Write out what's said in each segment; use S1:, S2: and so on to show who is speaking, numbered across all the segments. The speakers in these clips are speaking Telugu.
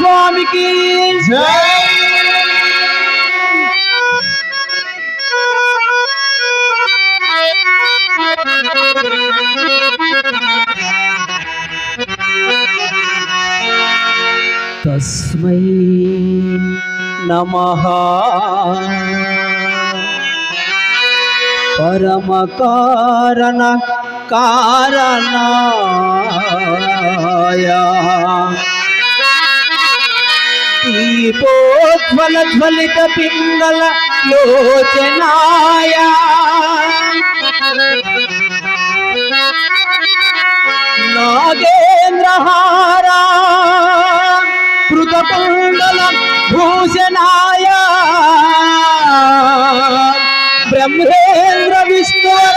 S1: स्वामी की जय। तस्मी नम। परम कारण कारण వలధ్వలిత పింగళ యోచనాయ నాగేంద్రహారా కృతకుండల భూషణాయ బ్రహ్మేంద్ర విష్ణువర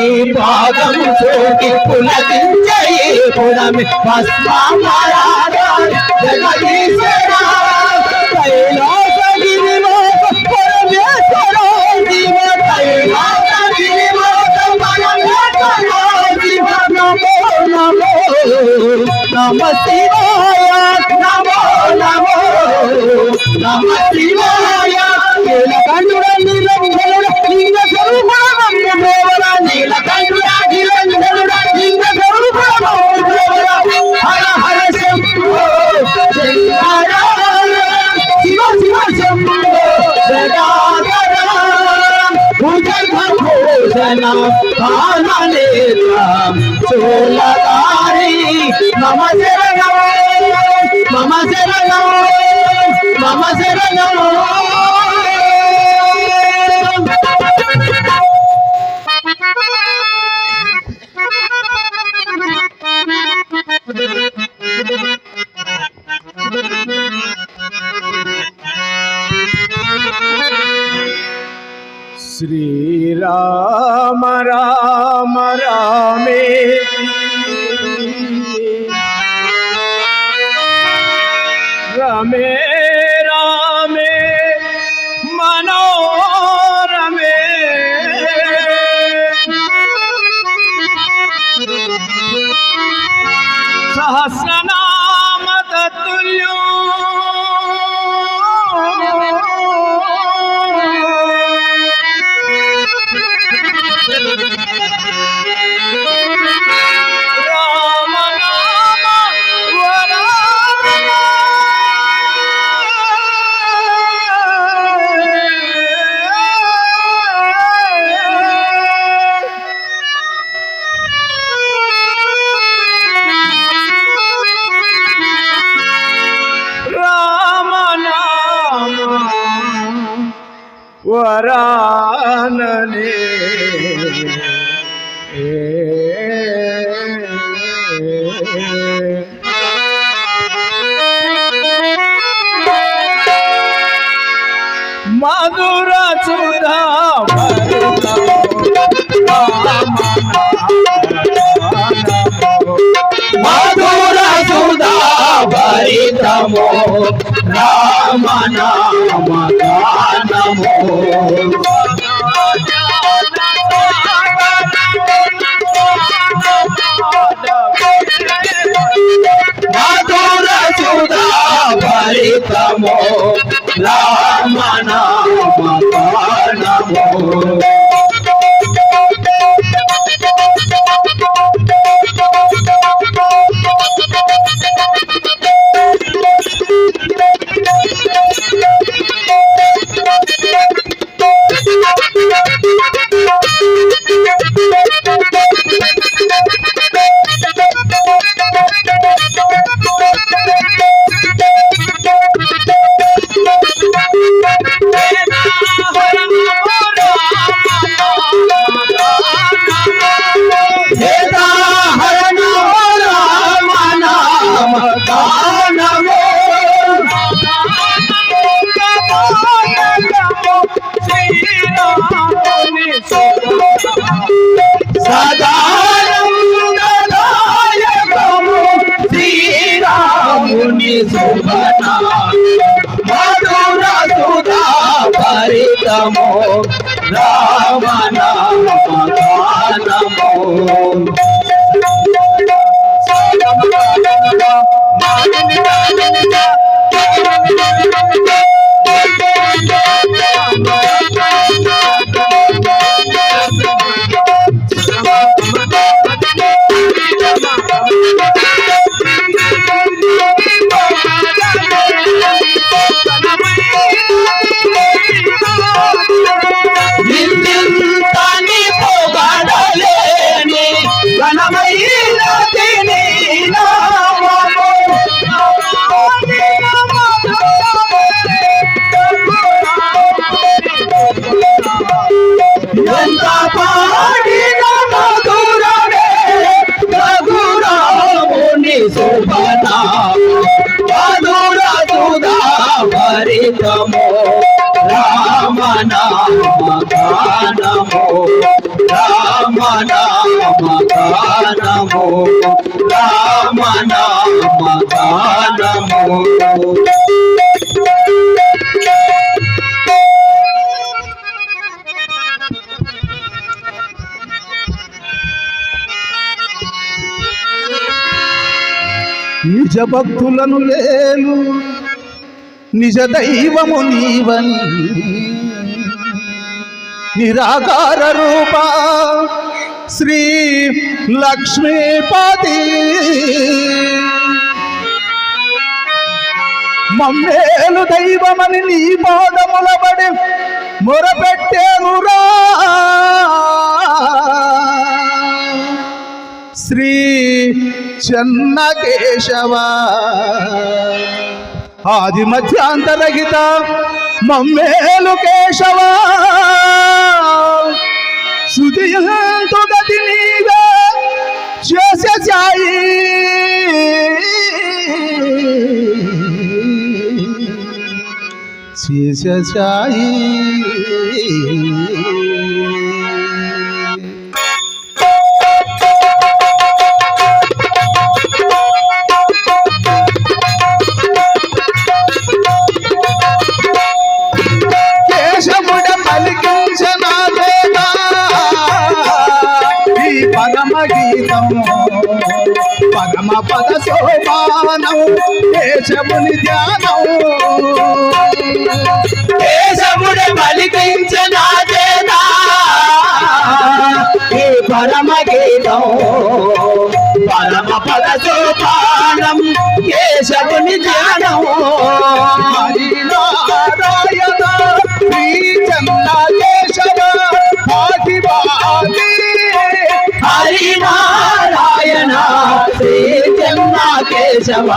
S1: నీ పాదం చోటి పులకించే పుడమి జగదీశ్వరా. నమ శివాయ. నమో నమో. నమ శివాయ. భరితమో రామ నామ గానమో మధుర సుధా భరితమో రామ నామ గానమో భరితమో రామ నామ గానమో నిందింతని
S2: నిజ భక్తులను లేలు నిజ దైవము నీవని. నిరాకార రూప శ్రీ లక్ష్మీపతి మమ్మేలు దైవమని నీ పాదములబడి మొరపెట్టేనురా శ్రీ చెన్నకేశవ. ఆది మధ్యాంతరహిత మమ్మేలు కేశవ. శుతియంతు గతి నీవే చేసే సాయి పద సోపానం కేశవుని ధ్యానం.
S1: కేశవుడు పలికించిన ఈ పరమ గీతం పరమ పద సోపానం కేశవుని ధ్యానం.
S2: కేశవ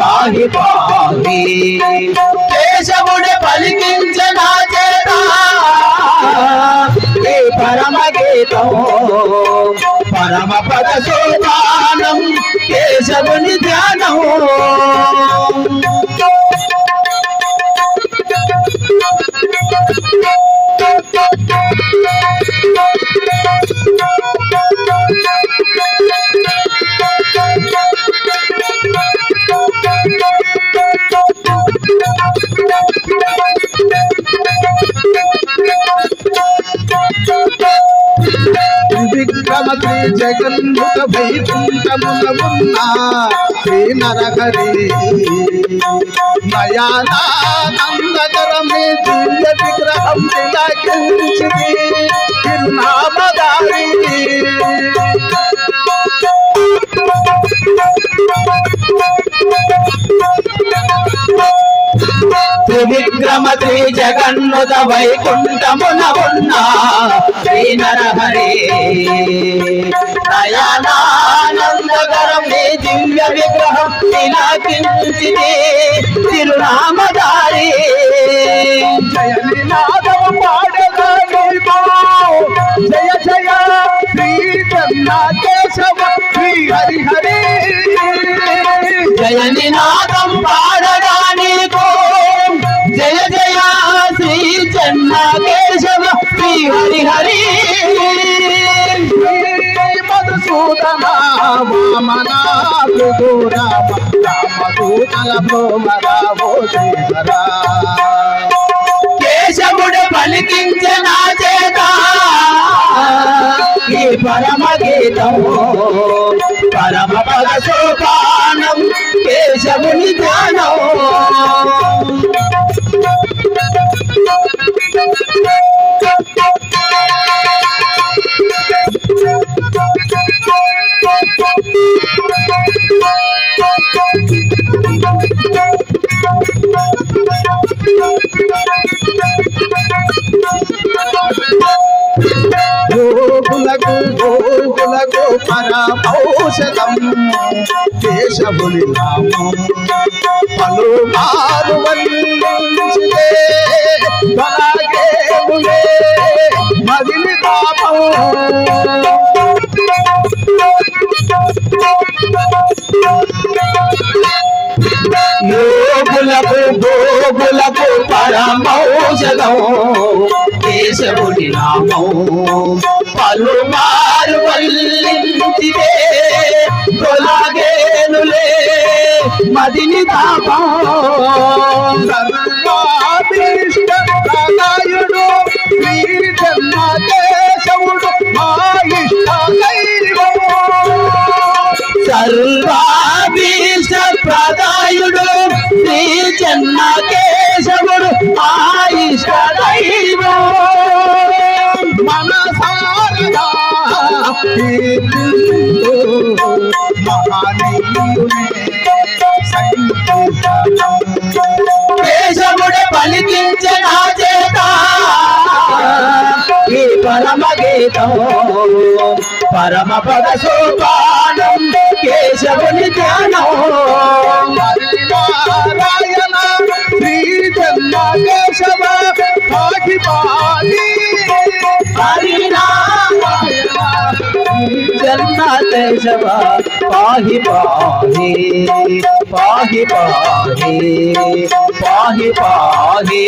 S1: పాహి పాహి కేశవుడు పలికించిన చేత? ఈ పరమ గీతం పరమ పద సోపానం కేశవుని ధ్యానం.
S2: జగన్ముఖ వైకుంఠమున ఉన్న శ్రీ నరహరి నయానందకరమే దివ్య విగ్రహం తిలకించింది తిరునామదారి Thank you.
S1: త్రివిక్రమ శ్రీ జగన్నుత వైకుంఠమున ఉన్న శ్రీ నరహరి నయనానందకరం నీ దివ్య విగ్రహం తిలకించిది తిరునామదారి.
S2: జయని నాదవ పాడగలిగో జయ జయ శ్రీ కన్నా కేశవ శ్రీ హరి హరి
S1: జయ నినాదం పాడ హరి హరి
S2: మధుసూదన వామన రామ రామదూతల భ్రోమరావో శ్రీధర
S1: కేశవుడు పలికించిన చేత ఈ పరమ గీతము. పరమ పద సోపానం కేశవుని ధ్యానం
S2: గోకులకు గోకులకు పరమౌషధం కేశవుని నామం. పలు మారు వందించితే మదిలి తాపం.
S1: యోగులకు భోగులకు పరమౌషధం. కేశవుని నామం పలుమారు వల్లించిదే తొలగేనులే మదిని తాపం.
S2: సర్వాభీష్ట ప్రదాయుడు జన్మ కేశవుడు మా ఇష్ట
S1: సర్వాభీష్ట ప్రదాయుడు శ్రీ చెన్న కేశవుడు దైవం
S2: మనసారదా
S1: కేశవుడు పలికించిన చేత ఈ పరమ గీతం పరమ పద సోపానం కేశవుని ధ్యానం
S2: హరినారాయణ శ్రీ జన్మ కేశవ పాటి పాటి
S1: హరినారాయణ జన్మ కేశవ పాహి పాహి పాహి పాహి పాహి పాహి